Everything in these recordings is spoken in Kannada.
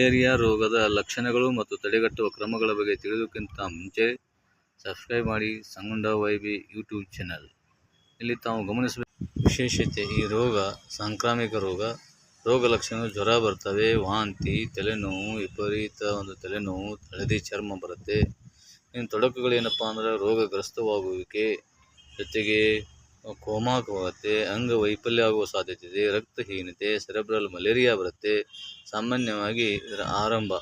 ಮಲೇರಿಯಾ ರೋಗದ ಲಕ್ಷಣಗಳು ಮತ್ತು ತಡೆಗಟ್ಟುವ ಕ್ರಮಗಳ ಬಗ್ಗೆ ತಿಳಿಯೋದಕ್ಕಿಂತ ಮುಂಚೆ ಸಬ್ಸ್ಕ್ರೈಬ್ ಮಾಡಿ ಸಂಗುಂಡ ವೈಬಿ ಯೂಟ್ಯೂಬ್ ಚಾನಲ್. ಇಲ್ಲಿ ತಾವು ಗಮನಿಸಬೇಕು. ವಿಶೇಷತೆ, ಈ ರೋಗ ಸಾಂಕ್ರಾಮಿಕ ರೋಗ ರೋಗ ಲಕ್ಷಣಗಳು ಜ್ವರ ಬರ್ತವೆ, ವಾಂತಿ, ತಲೆನೋವು, ವಿಪರೀತ ಒಂದು ತಲೆನೋವು ಹಳದಿ ಚರ್ಮ ಬರುತ್ತೆ. ಇನ್ನು ತೊಡಕುಗಳು ಏನಪ್ಪ ಅಂದ್ರೆ ರೋಗಗ್ರಸ್ತವಾಗುವಿಕೆ, ಜೊತೆಗೆ ಕೋಮಾಕ್ ಅಂಗ ವೈಫಲ್ಯ ಆಗುವ ಸಾಧ್ಯತೆ ಇದೆ, ರಕ್ತಹೀನತೆ, ಸೆರೆಬ್ರಲ್ ಮಲೇರಿಯಾ ಬರುತ್ತೆ, ಸಾಮಾನ್ಯವಾಗಿ ಇದರ ಆರಂಭ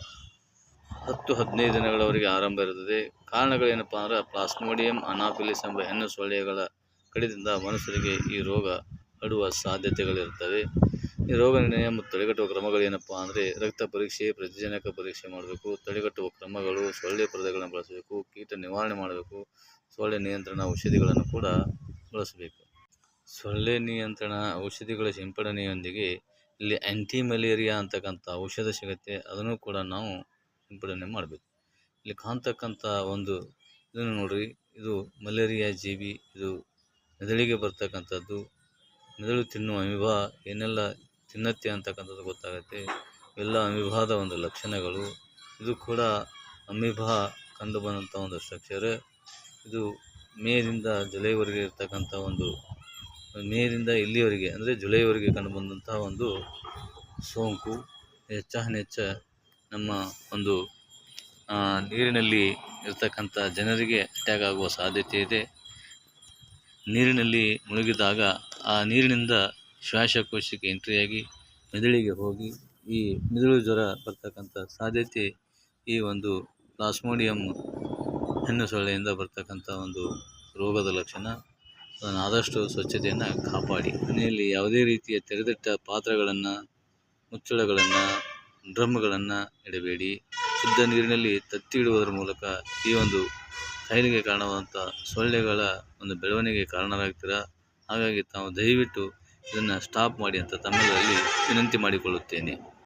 ಹತ್ತು ಹದಿನೈದು ದಿನಗಳವರೆಗೆ ಆರಂಭ ಇರುತ್ತದೆ. ಕಾರಣಗಳೇನಪ್ಪ ಅಂದ್ರೆ ಪ್ಲಾಸ್ಮೋಡಿಯಂ, ಅನಾಫಿಲಿಸ್ ಎಂಬ ಹೆಣ್ಣು ಸೊಳ್ಳೆಗಳ ಕಡಿತದಿಂದ ಮನುಷ್ಯರಿಗೆ ಈ ರೋಗ ಹರಡುವ ಸಾಧ್ಯತೆಗಳಿರ್ತವೆ ಈ ರೋಗ ನಿರ್ಣಯ ಮತ್ತು ತಡೆಗಟ್ಟುವ ಕ್ರಮಗಳೇನಪ್ಪ ಅಂದರೆ ರಕ್ತ ಪರೀಕ್ಷೆ, ಪ್ರತಿಜನಕ ಪರೀಕ್ಷೆ ಮಾಡಬೇಕು, ತಡೆಗಟ್ಟುವ ಕ್ರಮಗಳು, ಸೊಳ್ಳೆ ಪರದೆಗಳನ್ನು ಬಳಸಬೇಕು, ಕೀಟ ನಿವಾರಣೆ ಮಾಡಬೇಕು, ಸೊಳ್ಳೆ ನಿಯಂತ್ರಣ ಔಷಧಿಗಳನ್ನು ಕೂಡ ಬಳಸಬೇಕು ಸೊಳ್ಳೆ ನಿಯಂತ್ರಣ ಔಷಧಿಗಳ ಸಿಂಪಡಣೆಯೊಂದಿಗೆ ಇಲ್ಲಿ ಆ್ಯಂಟಿ ಮಲೇರಿಯಾ ಅಂತಕ್ಕಂಥ ಔಷಧ ಸಿಗುತ್ತೆ. ಅದನ್ನು ಕೂಡ ನಾವು ಸಿಂಪಡಣೆ ಮಾಡಬೇಕು. ಇಲ್ಲಿ ಕಾಣ್ತಕ್ಕಂಥ ಒಂದು ಇದನ್ನು ನೋಡ್ರಿ. ಇದು ಮಲೇರಿಯಾ ಜೀವಿ, ಇದು ಮೆದುಳಿಗೆ ಬರ್ತಕ್ಕಂಥದ್ದು. ಮೆದುಳು ತಿನ್ನುವ ಅಮಿಬಾ, ಏನೆಲ್ಲ ತಿನ್ನತ್ತೆ ಅಂತಕ್ಕಂಥದ್ದು ಗೊತ್ತಾಗುತ್ತೆ. ಎಲ್ಲ ಅಮಿಭಾದ ಒಂದು ಲಕ್ಷಣಗಳು. ಇದು ಕೂಡ ಅಮಿಭಾ ಕಂಡು ಬಂದಂಥ ಒಂದು ಸ್ಟ್ರಕ್ಚರ್ ಇದು ಮೇದಿಂದ ಜುಲೈವರೆಗೆ ಇರತಕ್ಕಂತ ಒಂದು, ಮೇದಿಂದ ಇಲ್ಲಿವರೆಗೆ, ಅಂದರೆ ಜುಲೈವರೆಗೆ ಕಂಡು ಬಂದಂತಹ ಒಂದು ಸೋಂಕು ಹೆಚ್ಚ ನಮ್ಮ ಒಂದು ನೀರಿನಲ್ಲಿ ಇರತಕ್ಕಂತ ಜನರಿಗೆ ಅಟ್ಯಾಕ್ ಆಗುವ ಸಾಧ್ಯತೆ ಇದೆ. ನೀರಿನಲ್ಲಿ ಮುಳುಗಿದಾಗ ಆ ನೀರಿನಿಂದ ಶ್ವಾಸಕೋಶಕ್ಕೆ ಎಂಟ್ರಿಯಾಗಿ ಮೆದುಳಿಗೆ ಹೋಗಿ ಈ ಮೆದುಳು ಜ್ವರ ಬರ್ತಕ್ಕಂಥ ಸಾಧ್ಯತೆ ಈ ಒಂದು ಪ್ಲಾಸ್ಮೋಡಿಯಂ ಹೆಣ್ಣು ಸೊಳ್ಳೆಯಿಂದ ಬರತಕ್ಕಂಥ ಒಂದು ರೋಗದ ಲಕ್ಷಣ, ಅದನ್ನು ಆದಷ್ಟು ಸ್ವಚ್ಛತೆಯನ್ನು ಕಾಪಾಡಿ. ಮನೆಯಲ್ಲಿ ಯಾವುದೇ ರೀತಿಯ ತೆರೆದಿಟ್ಟ ಪಾತ್ರೆಗಳನ್ನು, ಮುಚ್ಚಳಗಳನ್ನು, ಡ್ರಮ್ಗಳನ್ನು ಇಡಬೇಡಿ. ಶುದ್ಧ ನೀರಿನಲ್ಲಿ ತತ್ತಿ ಇಡುವುದರ ಮೂಲಕ ಈ ಒಂದು ಕಾಯಿಲೆಗೆ ಕಾರಣವಾದಂಥ ಸೊಳ್ಳೆಗಳ ಒಂದು ಬೆಳವಣಿಗೆ ಕಾರಣರಾಗ್ತೀರ? ಹಾಗಾಗಿ ತಾವು ದಯವಿಟ್ಟು ಇದನ್ನು ಸ್ಟಾಪ್ ಮಾಡಿ ಅಂತ ತಮ್ಮಲ್ಲಿ ವಿನಂತಿ ಮಾಡಿಕೊಳ್ಳುತ್ತೇನೆ.